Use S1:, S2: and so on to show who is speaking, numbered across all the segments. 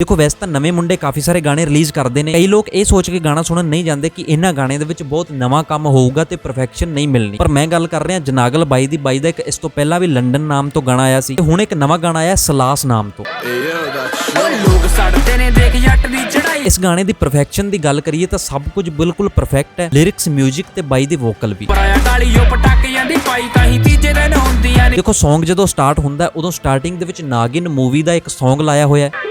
S1: ਦੇਖੋ ਵੈਸੇ ਤਾਂ ਨਵੇਂ ਮੁੰਡੇ ਕਾਫੀ ਸਾਰੇ ਗਾਣੇ ਰਿਲੀਜ਼ ਕਰਦੇ ਨੇ। ਕਈ ਲੋਕ ਇਹ ਸੋਚ ਕੇ ਗਾਣਾ ਸੁਣਨ ਨਹੀਂ ਜਾਂਦੇ ਕਿ ਇਹਨਾਂ ਗਾਣੇ ਦੇ ਵਿੱਚ ਬਹੁਤ ਨਵਾਂ ਕੰਮ ਹੋਊਗਾ ਤੇ ਪਰਫੈਕਸ਼ਨ ਨਹੀਂ ਮਿਲਣੀ। ਪਰ ਮੈਂ ਗੱਲ ਕਰ ਰਿਹਾ ਜਨਾਗਲ ਬਾਈ ਦੀ। ਬਾਈ ਦਾ ਇੱਕ ਇਸ ਤੋਂ ਪਹਿਲਾਂ ਵੀ ਲੰਡਨ ਨਾਮ ਤੋਂ ਗਾਣਾ ਆਇਆ ਸੀ ਤੇ ਹੁਣ ਇੱਕ ਨਵਾਂ ਗਾਣਾ ਆਇਆ ਸਲਾਸ ਨਾਮ ਤੋਂ।
S2: ਲੋਕ ਸੜਦੇ ਨੇ ਦੇਖ ਜੱਟ ਦੀ ਚੜਾਈ
S1: ਇਸ ਗਾਣੇ ਦੀ ਪਰਫੈਕਸ਼ਨ ਦੀ ਗੱਲ ਕਰੀਏ ਤਾਂ ਸਭ ਕੁਝ ਬਿਲਕੁਲ ਪਰਫੈਕਟ ਹੈ। ਲਿਰਿਕਸ 뮤직 ਤੇ ਬਾਈ ਦੇ ਵੋਕਲ ਵੀ।
S2: ਪਰਾਇਆ ਟਾਲੀਓ ਪਟਾਕਿਆਂ ਦੀ ਪਾਈ ਕਾਹੀਂ ਤੀਜੇ ਦਿਨ ਹੁੰਦੀਆਂ ਨੇ।
S1: ਦੇਖੋ Song ਜਦੋਂ ਸਟਾਰਟ ਹੁੰਦਾ ਉਦੋਂ ਸਟਾਰਟਿੰਗ ਦੇ ਵਿੱਚ ਨਾਗਿਨ ਮੂਵੀ ਦਾ ਇੱਕ Song ਲਾਇਆ ਹੋਇਆ ਹੈ।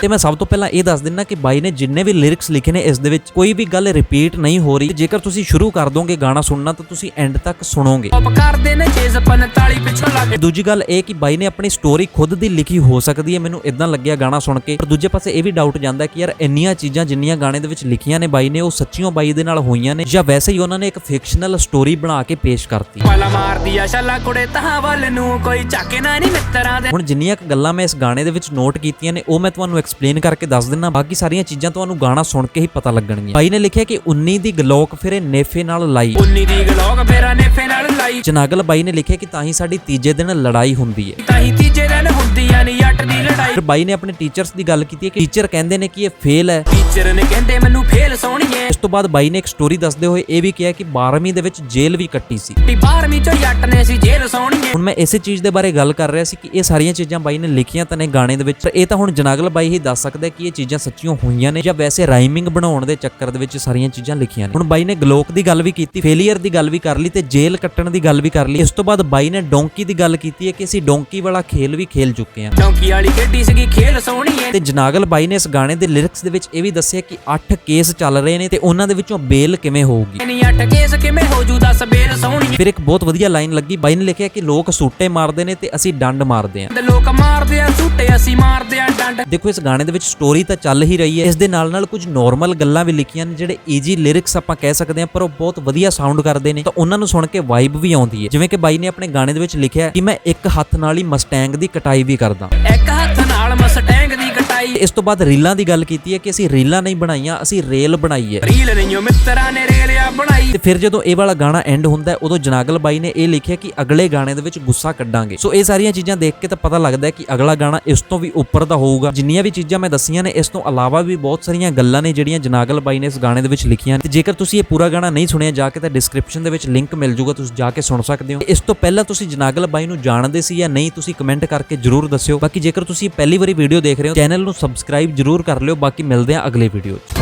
S1: ਤੇ ਮੈਂ ਸਭ ਤੋਂ ਪਹਿਲਾਂ ਇਹ ਦੱਸ ਦਿੰਨਾ ਕਿ ਬਾਈ ਨੇ ਜਿੰਨੇ ਵੀ ਲਿਰਿਕਸ ਲਿਖੇ ਨੇ ਇਸ ਦੇ ਵਿੱਚ ਕੋਈ ਵੀ ਗੱਲ ਰਿਪੀਟ ਨਹੀਂ ਹੋ ਰਹੀ। ਜੇਕਰ ਤੁਸੀਂ ਸ਼ੁਰੂ ਕਰ ਦੋਗੇ ਗਾਣਾ ਸੁਣਨਾ ਤਾਂ ਤੁਸੀਂ ਐਂਡ ਤੱਕ ਸੁਣੋਗੇ।
S2: ਪop ਕਰਦੇ ਨੇ ਚੇਜ਼ 45 ਪਿੱਛੋਂ ਲੱਗ
S1: ਤੇ ਦੂਜੀ ਗੱਲ ਇਹ ਕਿ ਬਾਈ ਨੇ ਆਪਣੀ ਸਟੋਰੀ ਖੁਦ ਦੀ ਲਿਖੀ ਹੋ ਸਕਦੀ ਹੈ। ਮੈਨੂੰ ਇਦਾਂ ਲੱਗਿਆ ਗਾਣਾ ਸੁਣ ਕੇ। ਪਰ ਦੂਜੇ ਪਾਸੇ ਇਹ ਵੀ ਡਾਊਟ ਜਾਂਦਾ ਕਿ ਯਾਰ ਇੰਨੀਆਂ ਚੀਜ਼ਾਂ ਜਿੰਨੀਆਂ ਗਾਣੇ ਦੇ ਵਿੱਚ ਲਿਖੀਆਂ ਨੇ ਬਾਈ ਨੇ ਉਹ ਸੱਚੀਓ ਬਾਈ ਦੇ ਨਾਲ ਹੋਈਆਂ ਨੇ ਜਾਂ ਵੈਸੇ ਹੀ ਉਹਨਾਂ ਨੇ ਇੱਕ ਫਿਕਸ਼ਨਲ ਸਟੋਰੀ ਬਣਾ ਕੇ ਪੇਸ਼ ਕਰਤੀ।
S2: ਪਾਲਾ ਮਾਰਦੀ ਆ ਛੱਲਾ ਕੁੜੇ ਤਹਾਂ ਵੱਲ ਨੂੰ ਕੋਈ ਚੱਕੇ ਨਾ ਨਹੀਂ ਮਿੱਤਰਾਂ ਦੇ।
S1: ਹੁਣ ਜਿੰਨੀਆਂ ਗੱਲਾਂ ਮੈਂ ਇਸ ਗਾਣੇ ਦੇ ਵਿੱਚ ਨੋਟ ਕੀਤੀਆਂ ਨੇ ਉਹ ਮੈਂ ਤੁਹਾਨੂੰ ਐਕਸਪਲੇਨ ਕਰਕੇ ਦੱਸ ਦਿੰਨਾ ਬਾਕੀ ਸਾਰੀਆਂ ਚੀਜ਼ਾਂ ਤੁਹਾਨੂੰ ਗਾਣਾ ਸੁਣ ਕੇ ਹੀ ਪਤਾ ਲੱਗਣਗੀਆਂ। ਬਾਈ ਨੇ ਲਿਖਿਆ ਕਿ 19 ਦੀ ਗਲੋਕ ਫਿਰੇ ਨੇਫੇ ਨਾਲ ਲਾਈ।
S2: 19 ਦੀ ਗਲੋਗ ਫੇਰਾ ਨੇਫੇ ਨਾਲ ਲਾਈ।
S1: ਜਨਾਗਲ ਬਾਈ ਨੇ ਲਿਖਿਆ ਕਿ ਤਾਂ ਹੀ ਸਾਡੀ ਤੀਜੇ ਦਿਨ ਲੜਾਈ ਹੁੰਦੀ ਹੈ
S2: ਤਾਹੀਂ ਤੀਜੇ ਦਿਨ ਹੁੰਦੀਆਂ ਨੇ ਜੱਟ ਦੀ ਲੜਾਈ।
S1: ਫਿਰ ਬਾਈ ਨੇ ਆਪਣੇ ਟੀਚਰਸ ਦੀ ਗੱਲ ਕੀਤੀ ਹੈ ਕਿ ਟੀਚਰ ਕਹਿੰਦੇ ਨੇ ਕਿ ਇਹ ਫੇਲ ਹੈ।
S2: ਟੀਚਰ ਨੇ ਕਹਿੰਦੇ ਮੈਨੂੰ ਫੇਲ ਸੋਹਣੀਏ
S1: ਇਸ ਤੋਂ ਬਾਅਦ ਬਾਈ ਨੇ ਇੱਕ ਸਟੋਰੀ ਦੱਸਦੇ ਹੋਏ ਇਹ ਵੀ ਕਿਹਾ ਕਿ 12ਵੀਂ ਦੇ ਵਿੱਚ ਜੇਲ੍ਹ ਵੀ ਕੱਟੀ ਸੀ।
S2: ਟੀ 12ਵੀਂ ਚੋਂ ਜੱਟ ਨੇ ਸੀ ਜੇਲ੍ਹ ਸੋਹਣੀਏ
S1: ਹੁਣ ਮੈਂ ਇਸੇ ਚੀਜ਼ ਦੇ ਬਾਰੇ ਗੱਲ ਕਰ ਰਿਹਾ ਸੀ ਕਿ ਇਹ ਸਾਰੀਆਂ ਚੀਜ਼ਾਂ ਬਾਈ ਨੇ ਲਿਖੀਆਂ ਤਾਂ ਨੇ ਗਾਣੇ ਦੇ ਵਿੱਚ। ਪਰ ਇਹ ਤਾਂ ਹੁਣ ਜਨਾਗਲ ਬਾਈ ਹੀ ਦੱਸ ਸਕਦਾ ਹੈ ਕਿ ਇਹ ਚੀਜ਼ਾਂ ਸੱਚੀਆਂ ਹੋਈਆਂ ਨੇ ਜਾਂ ਵੈਸੇ ਰਾਈਮਿੰਗ ਬਣਾਉਣ ਦੇ ਚੱਕਰ ਦੇ ਵਿੱਚ ਸਾਰੀਆਂ ਚੀਜ਼ਾਂ ਲਿਖੀਆਂ ਨੇ। ਹੁਣ ਬਾਈ ਨੇ ਗਲੋਕ ਦੀ ਗੱਲ ਵੀ ਕੀਤੀ ਫੇਲਿਅਰ ਦੀ ਗੱਲ ਵੀ ਕਰ ਲਈ ਤੇ ਜੇਲ੍ਹ ਕੱਟਣ ਦੀ ਗੱਲ ਵੀ ਕਰ ਲਈ। ਇਸ ਤੋਂ ਬਾਅਦ ਬਾਈ ਨੇ ਡੋਂਕੀ ਦੀ ਗੱਲ ਕੀਤੀ ਹੈ ਕਿ ਅਸੀਂ ਡੋਂਕੀ ਵਾਲਾ ਖੇਲ ਵੀ ਖੇਲ ਚੁੱਕੇ ਹਾਂ।
S2: ਡੌਂਕੀ ਵਾਲੀ ਖੇਡੀ ਸੀਗੀ ਖੇਲ ਸੋਹਣੀਏ
S1: ਤੇ ਜਨਾਗਲ ਬਾਈ ਨੇ ਇਸ ਗਾਣੇ ਦੇ ਲਿਰਿਕਸ ਦੇ ਵਿੱਚ ਇਹ ਵੀ ਦੱਸਿਆ ਕਿ 8 ਕੇਸ ਚੱਲ ਰਹੇ ਨੇ ਤੇ ਉਹਨਾਂ ਦੇ ਵਿੱਚੋਂ ਬੇਲ ਕਿਵੇਂ ਹੋਊਗੀ?
S2: ਨਹੀਂ ਅੱਠ ਕੇਸ ਕਿਵੇਂ ਹੋ ਜੂ ਦੱਸ
S1: ਫਿਰ ਇੱਕ ਬਹੁਤ ਵਧੀਆ ਲਾਈਨ ਲੱਗੀ ਬਾਈ ਨੇ ਲਿਖਿਆ ਕਿ ਲੋਕ ਸੂਟੇ ਮਾਰਦੇ ਨੇ ਤੇ ਅਸੀਂ ਡੰਡ ਮਾਰਦੇ
S2: ਤੇ ਲੋਕ ਮਾਰਦੇ ਆ ਝੂਟੇ ਅਸੀਂ ਮਾਰਦੇ ਆ ਡੰਡ।
S1: ਦੇਖੋ ਇਸ ਗਾਣੇ ਦੇ ਵਿੱਚ ਸਟੋਰੀ ਤਾਂ ਚੱਲ ਹੀ ਰਹੀ ਹੈ। ਇਸ ਦੇ ਨਾਲ ਨਾਲ ਕੁਝ ਨਾਰਮਲ ਗੱਲਾਂ ਵੀ ਲਿਖੀਆਂ ਨੇ ਜਿਹੜੇ ਈਜੀ ਲਿਰਿਕਸ ਆਪਾਂ ਕਹਿ ਸਕਦੇ ਹਾਂ ਪਰ ਉਹ ਬਹੁਤ ਵਧੀਆ ਸਾਊਂਡ ਕਰਦੇ ਨੇ। ਤਾਂ ਉਹਨਾਂ ਨੂੰ ਸੁਣ ਕੇ ਵਾਈਬ ਵੀ ਆਉਂਦੀ ਹੈ। ਜਿਵੇਂ ਕਿ ਬਾਈ ਨੇ ਆਪਣੇ ਗਾਣੇ ਦੇ ਵਿੱਚ ਲਿਖਿਆ ਕਿ ਮੈਂ ਇੱਕ ਹੱਥ ਨਾਲ ਹੀ ਮਸਟੈਂਗ ਦੀ ਕਟਾਈ ਵੀ ਕਰਦਾ। ਇਸ ਤੋਂ ਬਾਅਦ ਰੀਲਾਂ ਦੀ ਗੱਲ ਕੀਤੀ ਹੈ ਕਿ ਅਸੀਂ ਰੀਲਾਂ ਨਹੀਂ ਬਣਾਈਆਂ ਅਸੀਂ ਰੇਲ ਬਣਾਈ ਹੈ।
S2: ਰੀਲ ਨਹੀਂਓ ਮਿੱਤਰਾਂ ਨੇ ਰੇਲਿਆ ਬਣਾਈ।
S1: ਤੇ ਫਿਰ ਜਦੋਂ ਇਹ ਵਾਲਾ ਗਾਣਾ ਐਂਡ ਹੁੰਦਾ ਹੈ ਉਦੋਂ ਜਨਾਗਲ ਬਾਈ ਨੇ ਇਹ ਲਿਖਿਆ ਕਿ ਅਗਲੇ ਗਾਣੇ ਦੇ ਵਿੱਚ ਗੁੱਸਾ ਕੱਢਾਂਗੇ। ਸੋ ਇਹ ਸਾਰੀਆਂ ਚੀਜ਼ਾਂ ਦੇਖ ਕੇ ਤਾਂ ਪਤਾ ਲੱਗਦਾ ਹੈ ਕਿ ਅਗਲਾ ਗਾਣਾ ਇਸ ਤੋਂ ਵੀ ਉੱਪਰ ਦਾ ਹੋਊਗਾ। ਜਿੰਨੀਆਂ ਵੀ ਚੀਜ਼ਾਂ ਮੈਂ ਦੱਸੀਆਂ ਨੇ ਇਸ ਤੋਂ ਇਲਾਵਾ ਵੀ ਬਹੁਤ ਸਾਰੀਆਂ ਗੱਲਾਂ ਨੇ ਜਿਹੜੀਆਂ ਜਨਾਗਲ ਬਾਈ ਨੇ ਇਸ ਗਾਣੇ ਦੇ ਵਿੱਚ ਲਿਖੀਆਂ ਤੇ ਜੇਕਰ ਤੁਸੀਂ ਇਹ ਪੂਰਾ ਗਾਣਾ ਨਹੀਂ ਸੁਣਿਆ ਜਾ ਕੇ ਤਾਂ ਡਿਸਕ੍ਰਿਪਸ਼ਨ ਦੇ ਵਿੱਚ ਲਿੰਕ ਮਿਲ ਜਾਊਗਾ ਤੁਸੀਂ ਜਾ ਕੇ ਸੁਣ ਸਕਦੇ ਹੋ। ਇਸ ਤੋਂ ਪਹਿਲਾਂ ਤੁਸੀਂ ਜਨਾਗਲ ਬਾਈ ਨੂੰ ਜਾਣਦੇ ਸੀ ਜਾਂ ਨਹੀਂ ਤੁਸੀਂ ਕਮੈਂਟ ਕਰਕੇ ਜਰੂਰ ਦੱਸਿਓ। ਬਾਕੀ ਜੇਕਰ ਤੁਸੀਂ ਪਹਿਲੀ ਵਾਰੀ ਵੀਡੀਓ ਦੇਖ ਰਹੇ ਹੋ ਚੈਨਲ ਨੂੰ ਸਬਸਕ੍ਰਾਈਬ ਜਰੂਰ ਕਰ ਲਿਓ। ਬਾਕੀ ਮਿਲਦੇ ਹਾਂ ਅਗਲੇ ਵੀਡੀਓ 'ਚ।